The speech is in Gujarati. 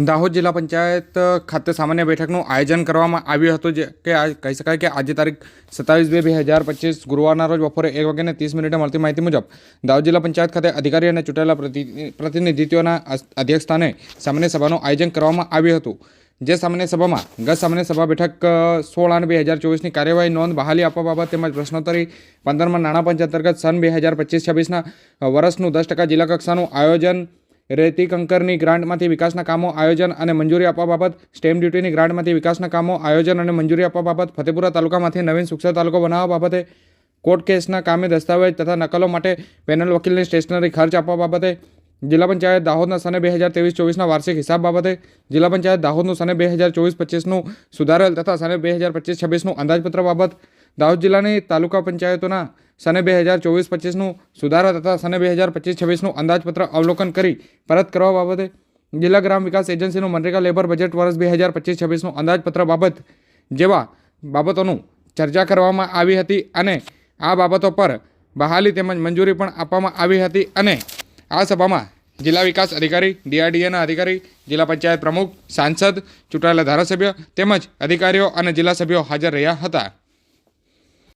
દાહોદ જિલ્લા પંચાયત ખાતે સામાન્ય બેઠકનું આયોજન કરવામાં આવ્યું હતું જે કે આ કહી શકાય કે આજે તારીખ સત્તાવીસ બે બે હજાર પચીસ ગુરુવારના રોજ બપોરે એક વાગ્યાને ત્રીસ મિનિટે મળતી માહિતી મુજબ દાહોદ જિલ્લા પંચાયત ખાતે અધિકારી અને ચૂંટાયેલા પ્રતિ- પ્રતિનિધિત્વના અધ્યક્ષસ્થાને સામાન્ય સભાનું આયોજન કરવામાં આવ્યું હતું. જે સામાન્ય સભામાં ગત સામાન્ય સભા બેઠક સોળ આઠ બે હજાર ચોવીસની કાર્યવાહી નોંધ બહાલી આપવા બાબત તેમજ પ્રશ્નોત્તરી પંદરમાં નાણાં પંચ અંતર્ગત સન બે હજાર પચીસ છવ્વીસના વર્ષનું દસ ટકા જિલ્લા કક્ષાનું આયોજન રેતી કંકરની ગ્રાન્ટમાંથી વિકાસના કામો, આયોજન અને મંજૂરી આપવા બાબત સ્ટેમ્પ ડ્યુટીની ગ્રાન્ટમાંથી વિકાસના કામો, આયોજન અને મંજૂરી આપવા બાબત, ફતેપુરા તાલુકામાંથી નવીન સુક્ષા તાલુકો બનાવવા બાબતે, કોર્ટ કેસના કામે દસ્તાવેજ તથા નકલો માટે પેનલ વકીલની સ્ટેશનરી ખર્ચ આપવા બાબતે, જિલ્લા પંચાયત દાહોદના સને બે હજાર ત્રેવીસ ચોવીસના વાર્ષિક હિસાબ બાબતે, જિલ્લા પંચાયત દાહોદનું સને બે હજાર ચોવીસ પચીસનું સુધારેલ તથા સને બે હજાર પચીસ છવ્વીસનું અંદાજપત્ર બાબત દાહોદ જિલ્લાની તાલુકા પંચાયતોના સને બે હજાર ચોવીસ પચીસનું સુધારા તથા સને બે હજાર પચીસ છવ્વીસનું અંદાજપત્ર અવલોકન કરી પરત કરવા બાબતે જિલ્લા ગ્રામ વિકાસ એજન્સીનું મનરેગા લેબર બજેટ વર્ષ બે હજાર પચીસ છવ્વીસનું અંદાજપત્ર બાબત જેવા બાબતોનું ચર્ચા કરવામાં આવી હતી અને આ બાબતો પર બહાલી તેમજ મંજૂરી પણ આપવામાં આવી હતી અને આ સભામાં જિલ્લા વિકાસ અધિકારી, ડીઆરડીએના અધિકારી, જિલ્લા પંચાયત પ્રમુખ, સાંસદ, ચૂંટાયેલા ધારાસભ્ય તેમજ અધિકારીઓ અને જિલ્લા સભ્યો હાજર રહ્યા હતા.